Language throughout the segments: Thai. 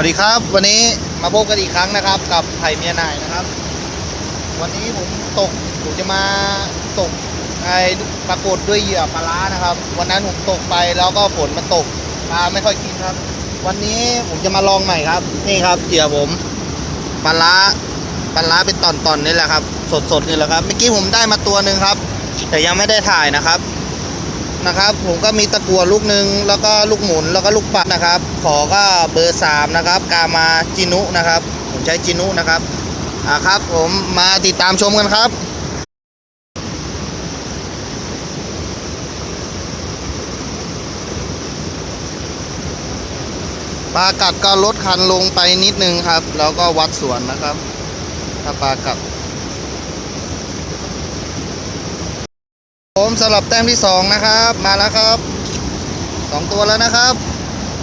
วัสดีครับ วันนี้มาพบกันอีกครั้งนะครับ กับไผ่เมียนายนะครับ วันนี้ผมตกผมจะมาตกไอ้ปรากฏด้วยเหยื่อปลาร้านะครับ วันนั้นผมตกไปแล้วก็ฝนมันตกปลาไม่ค่อยกินครับ วันนี้ผมจะมาลองใหม่ครับ นี่ครับเหยื่อผมปลาร้าปลาร้าเป็นตอนๆนี่แหละครับ สดๆนี่แหละครับเมื่อกี้ผมได้มาตัวหนึ่งครับ แต่ยังไม่ได้ถ่ายนะครับ นะครับ ผมก็มีตะกัวลูกหนึ่งแล้วก็ลูกหมุนแล้วก็ลูกปัดนะครับ ขอก็เบอร์สามนะครับกามาจินุนะครับ ผมใช้จินุนะครับอ่าครับ ผมมาติดตามชมกันครับปลากัดก็ลดคันลงไปนิดนึงครับ แล้วก็วัดสวนนะครับ ถ้าปลากัด ผมสำหรับแต้มที่สองนะครับ มาแล้วครับสองตัวแล้วนะครับ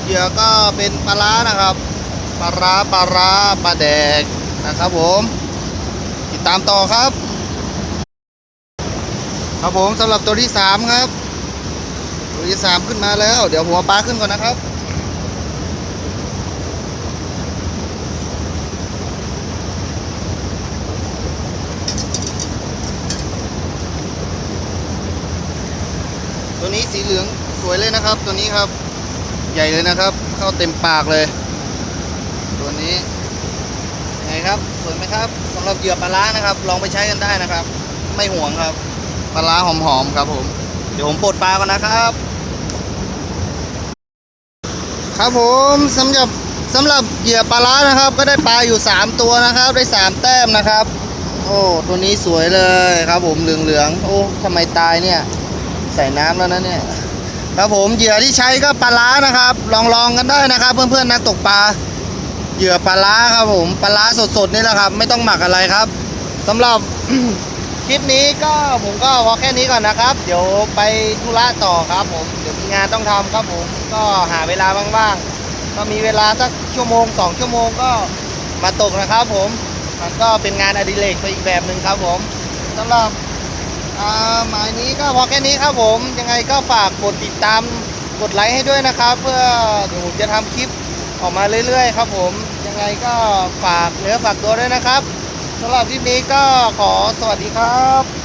เหยื่อก็เป็นปลาร้านะครับปลาร้าปลาร้าปลาแดกนะครับผมติดตามต่อครับ ครับผมสำหรับตัวที่สามครับ ตัวที่สามขึ้นมาแล้ว เดี๋ยวหัวปลาขึ้นก่อนนะครับ ตัวนี้สีเหลืองสวยเลยนะครับ ตัวนี้ครับ ใหญ่เลยนะครับ เข้าเต็มปากเลย ตัวนี้ไงครับสวยไหมครับสำหรับเหยื่อปลาร้านะครับ ลองไปใช้กันได้นะครับ ไม่ห่วงครับปลาร้าหอมๆครับผมเดี๋ยวผมปลดปลากันนะครับ ครับผมสำหรับสำหรับเหยื่อปลาร้านะครับ ก็ได้ปลาอยู่ 3 ตัวนะครับ ได้ 3 แต้มนะครับ โอ้ตัวนี้สวยเลยครับผมเหลืองๆโอ้ทำไมตายเนี่ย ใส่น้ำแล้วนะเนี่ยครับผมเหยื่อที่ใช้ก็ปลาร้านะครับ ลองลองกันได้นะครับ เพื่อนๆนักตกปลาเหยื่อปลาร้าครับผมปลาร้าสดๆนี่แหละครับ ไม่ต้องหมักอะไรครับสำหรับคลิปนี้ก็ผมก็พอแค่นี้ก่อนนะครับ เดี๋ยวไปธุระต่อครับผมเดี๋ยวมีงานต้องทำครับผมก็หาเวลาว่างๆก็มีเวลาสักชั่วโมงสองชั่วโมงก็มาตกนะครับผมมันก็เป็นงานอดิเรกไปอีกแบบหนึ่งครับผมสำหรับ หมายนี้ก็พอแค่นี้ครับผม ยังไงก็ฝากกดติดตามกดไลค์ให้ด้วยนะครับ เพื่อเดี๋ยวผมจะทำคลิปออกมาเรื่อยๆ ครับผม ยังไงก็ฝากเนื้อฝากตัวด้วยนะครับสำหรับคลิปนี้ก็ขอสวัสดีครับ